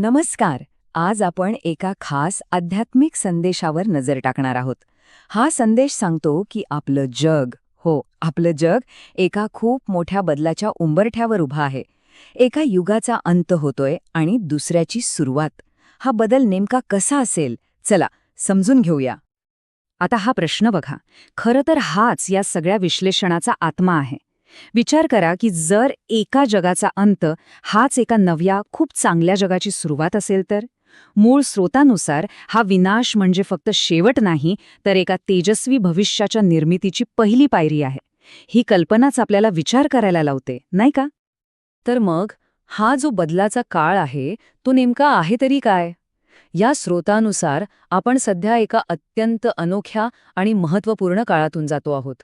नमस्कार. आज आपण एका खास आध्यात्मिक संदेशावर नजर टाकणार आहोत. हा संदेश सांगतो की आपलं जग हो आपलं जग एका खूप मोठ्या बदलाच्या उंबरठ्यावर उभा आहे. एका युगाचा अंत होतोय आणि दुसऱ्याची सुरुवात. हा बदल नेमका कसा असेल? चला समजून घेऊया. आता हा प्रश्न बघा. खरं तर हाच या सगळ्या विश्लेषणाचा आत्मा आहे. विचार करा की जर एका जगाचा अंत हाच एका नव्या खूप चांगल्या जगाची सुरुवात असेल तर? मूळ स्रोतानुसार हा विनाश म्हणजे फक्त शेवट नाही तर एका तेजस्वी भविष्याच्या निर्मितीची पहिली पायरी आहे. ही कल्पनाच आपल्याला विचार करायला लावते नाही का? तर मग हा जो बदलाचा काळ आहे तो नेमका आहे तरी काय? या स्रोतानुसार आपण सध्या एका अत्यंत अनोख्या आणि महत्त्वपूर्ण काळातून जातो आहोत.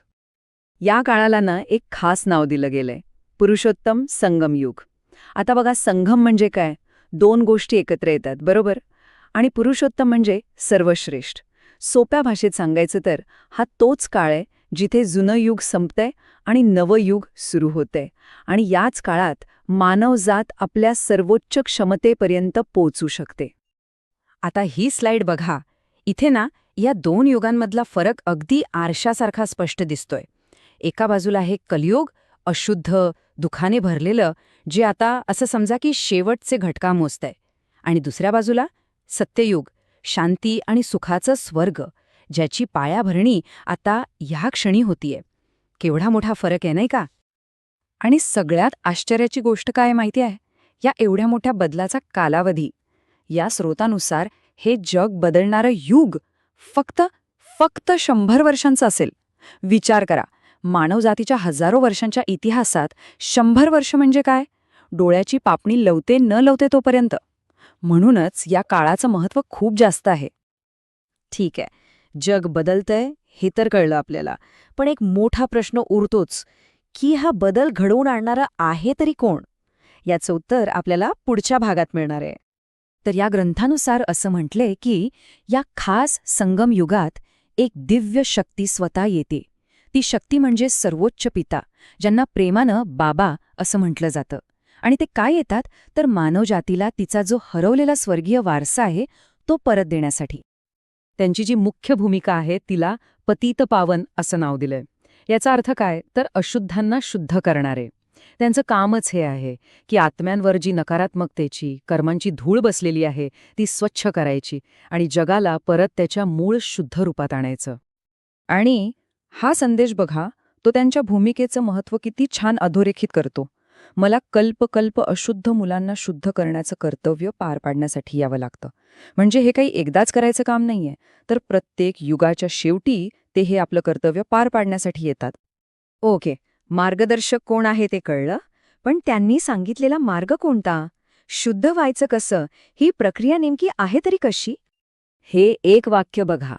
या काळाला ना एक खास नाव दिलं गेलंय पुरुषोत्तम संगम युग. आता बघा संगम म्हणजे काय? दोन गोष्टी एकत्र येतात बरोबर? आणि पुरुषोत्तम म्हणजे सर्वश्रेष्ठ. सोप्या भाषेत सांगायचं तर हा तोच काळ आहे जिथे जुनं युग संपतंय आणि नवं युग सुरू होतंय. आणि याच काळात मानवजात आपल्या सर्वोच्च क्षमतेपर्यंत पोचू शकते. आता ही स्लाइड बघा. इथे ना या दोन युगांमधला फरक अगदी आरशासारखा स्पष्ट दिसतोय. एका बाजूला आहे कलियुग अशुद्ध दुखाने भरलेलं जे आता असं समजा की शेवटचे घटका मोजतंय. आणि दुसऱ्या बाजूला सत्ययुग शांती आणि सुखाचं स्वर्ग ज्याची पायाभरणी आता ह्या क्षणी होतीये. केवढा मोठा फरक आहे नाही का? आणि सगळ्यात आश्चर्याची गोष्ट काय माहिती आहे? या एवढ्या मोठ्या बदलाचा कालावधी. या स्रोतानुसार हे जग बदलणारं युग फक्त फक्त शंभर वर्षांचं असेल. विचार करा मानवजातीच्या हजारो वर्षांच्या इतिहासात शंभर वर्ष म्हणजे काय? डोळ्याची पापणी लवते न लवते तोपर्यंत. म्हणूनच या काळाचं महत्त्व खूप जास्त आहे. ठीक आहे. जग बदलतंय हे तर कळलं आपल्याला. पण एक मोठा प्रश्न उरतोच. की हा बदल घडवून आणणारा आहे तरी कोण? याचं उत्तर आपल्याला पुढच्या भागात मिळणार आहे. तर या ग्रंथानुसार असं म्हटलंय की या खास संगम युगात एक दिव्य शक्ती स्वतः येते. ती शक्ती म्हणजे सर्वोच्च पिता ज्यांना प्रेमानं बाबा असं म्हटलं जातं. आणि ते काय येतात? तर मानवजातीला तिचा जो हरवलेला स्वर्गीय वारसा आहे तो परत देण्यासाठी. त्यांची जी मुख्य भूमिका आहे तिला पतित पावन असं नाव दिलंय. याचा अर्थ काय? तर अशुद्धांना शुद्ध करणारे. त्यांचं कामच हे आहे की आत्म्यांवर जी नकारात्मकतेची कर्मांची धूळ बसलेली आहे ती स्वच्छ करायची आणि जगाला परत त्याच्या मूळ शुद्ध रूपात आणायचं. आणि हा संदेश बघा तो त्यांच्या भूमिकेचं महत्त्व किती छान अधोरेखित करतो. मला कल्पकल्प अशुद्ध मुलांना शुद्ध करण्याचं कर्तव्य पार पाडण्यासाठी यावं लागतं. म्हणजे हे काही एकदाच करायचं काम नाहीये तर प्रत्येक युगाच्या शेवटी ते हे आपलं कर्तव्य पार पाडण्यासाठी येतात. ओके मार्गदर्शक कोण आहे ते कळलं? पण त्यांनी सांगितलेला मार्ग कोणता? शुद्ध व्हायचं कसं? ही प्रक्रिया नेमकी आहे तरी कशी? हे एक वाक्य बघा.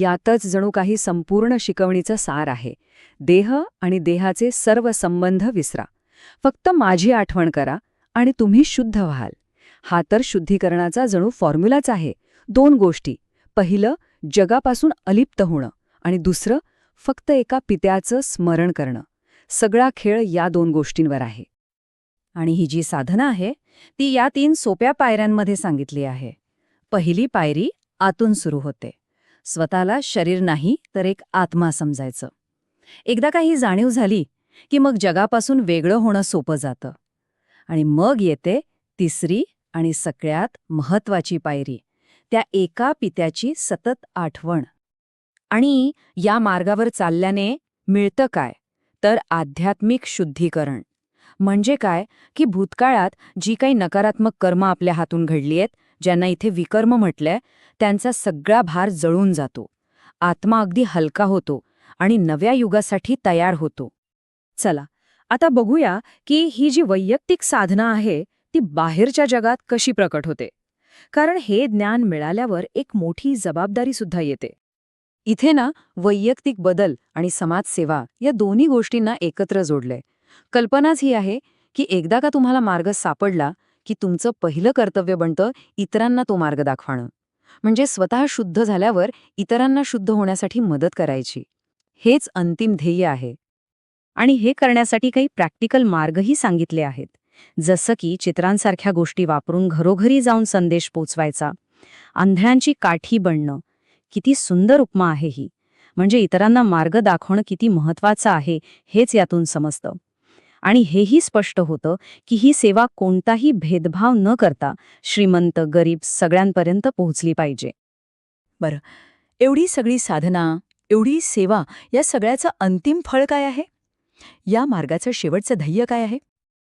यातच जणू काही संपूर्ण शिकवणीचं सार आहे. देह आणि देहाचे सर्व संबंध विसरा. फक्त माझी आठवण करा आणि तुम्ही शुद्ध व्हाल. हा तर शुद्धीकरणाचा जणू फॉर्म्युलाच आहे. दोन गोष्टी. पहिलं जगापासून अलिप्त होणं. आणि दुसरं फक्त एका पित्याचं स्मरण करणं. सगळा खेळ या दोन गोष्टींवर आहे. आणि ही जी साधना आहे ती या तीन सोप्या पायऱ्यांमध्ये सांगितली आहे. पहिली पायरी आतून सुरू होते. स्वतःला शरीर नाही तर एक आत्मा समजायचं. एकदा काही जाणीव झाली की मग जगापासून वेगळं होणं सोपं जातं. आणि मग येते तिसरी आणि सगळ्यात महत्वाची पायरी त्या एका पित्याची सतत आठवण. आणि या मार्गावर चालल्याने मिळतं काय? तर आध्यात्मिक शुद्धीकरण. म्हणजे काय? की भूतकाळात जी काही नकारात्मक कर्म आपल्या हातून घडली आहेत ज्यांना इथे विकर्म म्हटलंय त्यांचा सगळा भार जळून जातो. आत्मा अगदी हलका होतो आणि नव्या युगासाठी तयार होतो. चला आता बघूया की ही जी वैयक्तिक साधना आहे ती बाहेरच्या जगात कशी प्रकट होते? कारण हे ज्ञान मिळाल्यावर एक मोठी जबाबदारी सुद्धा येते. इथे ना वैयक्तिक बदल आणि समाजसेवा या दोन्ही गोष्टींना एकत्र जोडलंय. कल्पनाच ही आहे की एकदा का तुम्हाला मार्ग सापडला की तुमचं पहिलं कर्तव्य बनतं इतरांना तो मार्ग दाखवणं. म्हणजे स्वतः शुद्ध झाल्यावर इतरांना शुद्ध होण्यासाठी मदत करायची. हेच अंतिम ध्येय आहे. आणि हे करण्यासाठी काही प्रॅक्टिकल मार्गही सांगितले आहेत. जसं की चित्रांसारख्या गोष्टी वापरून घरोघरी जाऊन संदेश पोचवायचा. आंधळ्यांची काठी बनणं. किती सुंदर उपमा आहे ही. म्हणजे इतरांना मार्ग दाखवणं किती महत्वाचं आहे हेच यातून समजतं. आणि हेही स्पष्ट होतं की ही सेवा कोणताही भेदभाव न करता श्रीमंत गरीब सगळ्यांपर्यंत पोहोचली पाहिजे. एवढी सगळी साधना एवढी सेवा या सगळ्याचं अंतिम फळ काय आहे? या मार्गाचं शेवटचं ध्येय काय आहे?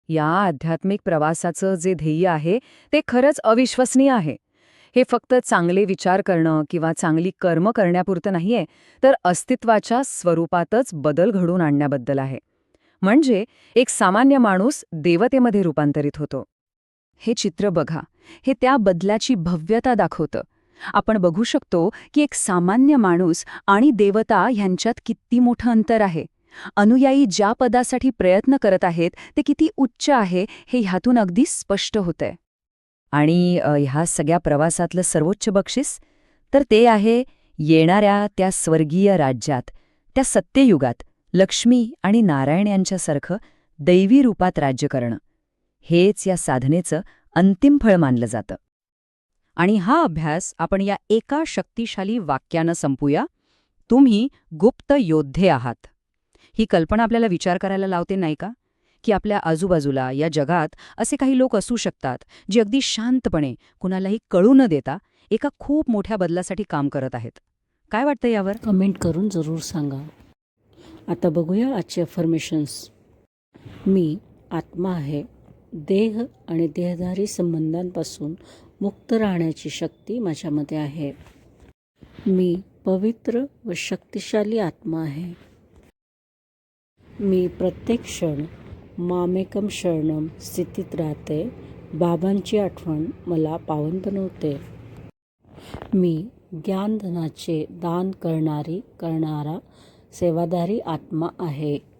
या आध्यात्मिक प्रवासाचं जे ध्येय आहे ते खरंच अविश्वसनीय आहे. हे फक्त चांगले विचार करणं किंवा चांगली कर्म करण्यापुरतं नाहीये तर अस्तित्वाच्या स्वरूपातच बदल घडवून आणण्याबद्दल आहे. म्हणजे एक सामान्य माणूस देवतेमध्ये रूपांतरित होतो. हे चित्र बघा. हे त्या बदलाची भव्यता दाखवतं. आपण बघू शकतो की एक सामान्य माणूस आणि देवता ह्यांच्यात किती मोठं अंतर आहे. अनुयायी ज्या पदासाठी प्रयत्न करत आहेत ते किती उच्च आहे हे ह्यातून अगदी स्पष्ट होतंय. आणि ह्या सगळ्या प्रवासातलं सर्वोच्च बक्षीस? तर ते आहे येणाऱ्या त्या स्वर्गीय राज्यात त्या सत्ययुगात. लक्ष्मी आणि नारायण यांच्यासारखं दैवी रूपात राज्य करणं हेच या साधनेचं अंतिम फळ मानलं जातं. आणि हा अभ्यास आपण या एका शक्तिशाली वाक्यानं संपूया. तुम्ही गुप्त योद्धे आहात. ही कल्पना आपल्याला विचार करायला लावते नाही का? की आपल्या आजूबाजूला या जगात असे काही लोक असू शकतात जे अगदी शांतपणे कुणालाही कळू न देता एका खूप मोठ्या बदलासाठी काम करत आहेत. काय वाटतं यावर? कमेंट करून जरूर सांगा. आता बघूया आजचे अफर्मेशन्स मी आत्मा आहे. देह आणि देहधारी संबंधांपासून मुक्त राहण्याची शक्ती माझ्यामध्ये आहे. मी पवित्र व शक्तिशाली आत्मा आहे. मी प्रत्येक क्षण मामेकम शरणम स्थितीत राहते. बाबांची आठवण मला पावन बनवते. मी ज्ञानधनाचे दान करणारी करणारा सेवादारी आत्मा आहे.